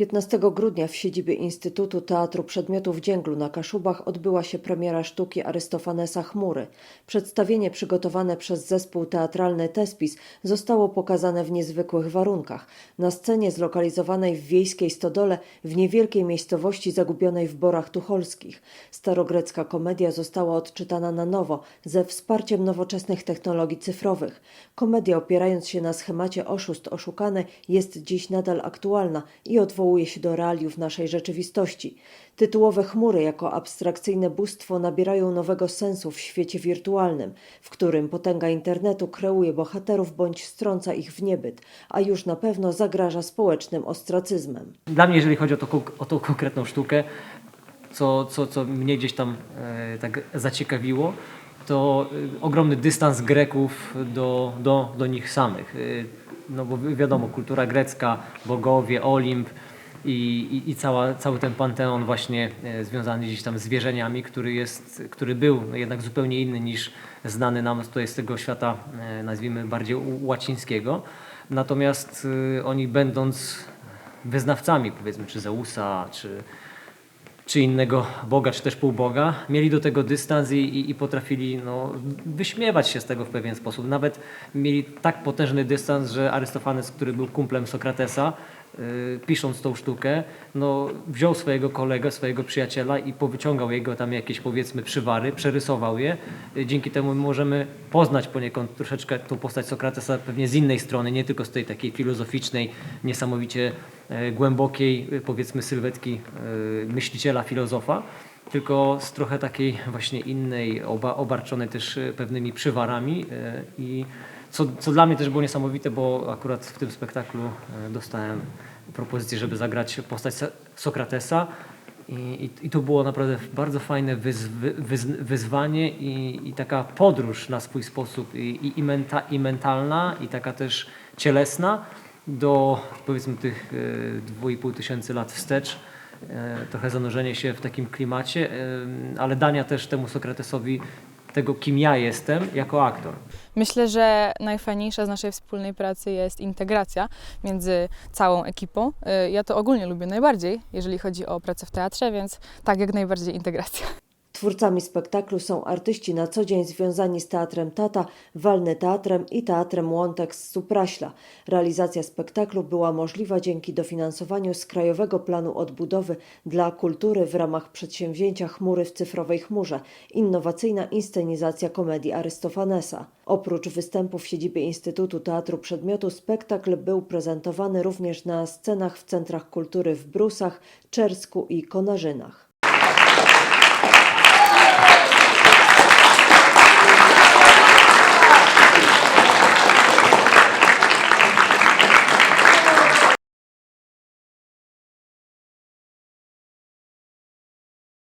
15 grudnia w siedzibie Instytutu Teatru Przedmiotów Dzięglu na Kaszubach odbyła się premiera sztuki Arystofanesa Chmury. Przedstawienie przygotowane przez zespół teatralny Tespis zostało pokazane w niezwykłych warunkach. Na scenie zlokalizowanej w wiejskiej stodole w niewielkiej miejscowości zagubionej w Borach Tucholskich. Starogrecka komedia została odczytana na nowo ze wsparciem nowoczesnych technologii cyfrowych. Komedia opierając się na schemacie oszust oszukane jest dziś nadal aktualna i odwołuje się do realiów naszej rzeczywistości. Tytułowe chmury jako abstrakcyjne bóstwo nabierają nowego sensu w świecie wirtualnym, w którym potęga internetu kreuje bohaterów bądź strąca ich w niebyt, a już na pewno zagraża społecznym ostracyzmem. Dla mnie, jeżeli chodzi o, to, o tą konkretną sztukę, co, co, co mnie gdzieś tam e, tak zaciekawiło, to e, ogromny dystans Greków do, do, do nich samych. E, no bo wi- wiadomo, kultura grecka, bogowie, Olimp i, i, i cała, cały ten panteon właśnie e, związany gdzieś tam z wierzeniami, który, jest, który był no jednak zupełnie inny niż znany nam tutaj z tego świata, e, nazwijmy bardziej łacińskiego. Natomiast e, oni będąc wyznawcami, powiedzmy, czy Zeusa, czy, czy innego boga, czy też półboga, mieli do tego dystans i, i, i potrafili no, wyśmiewać się z tego w pewien sposób. Nawet mieli tak potężny dystans, że Arystofanes, który był kumplem Sokratesa, y, pisząc tą sztukę, no, wziął swojego kolegę, swojego przyjaciela i powyciągał jego tam jakieś powiedzmy przywary, przerysował je. Y, Dzięki temu możemy poznać poniekąd troszeczkę tą postać Sokratesa pewnie z innej strony, nie tylko z tej takiej filozoficznej, niesamowicie głębokiej, e, powiedzmy, sylwetki e, myśliciela, filozofa, tylko z trochę takiej właśnie innej, oba, obarczonej też e, pewnymi przywarami e, i co, co dla mnie też było niesamowite, bo akurat w tym spektaklu e, dostałem propozycję, żeby zagrać postać So- Sokratesa i, i, to było naprawdę bardzo fajne wyz, wy, wyz, wyzwanie i, i taka podróż na swój sposób i, i, menta, i mentalna i taka też cielesna do powiedzmy tych e, dwu i pół tysięcy lat wstecz. E, Trochę zanurzenie się w takim klimacie, e, ale dania też temu Sokratesowi tego, kim ja jestem jako aktor. Myślę, że najfajniejsza z naszej wspólnej pracy jest integracja między całą ekipą. Ja to ogólnie lubię najbardziej, jeżeli chodzi o pracę w teatrze, więc tak, jak najbardziej integracja. Twórcami spektaklu są artyści na co dzień związani z Teatrem Tata, Walny Teatrem i Teatrem Łątek z Supraśla. Realizacja spektaklu była możliwa dzięki dofinansowaniu z Krajowego Planu Odbudowy dla Kultury w ramach przedsięwzięcia Chmury w cyfrowej chmurze, innowacyjna inscenizacja komedii Arystofanesa. Oprócz występu w siedzibie Instytutu Teatru Przedmiotu, spektakl był prezentowany również na scenach w centrach kultury w Brusach, Czersku i Konarzynach.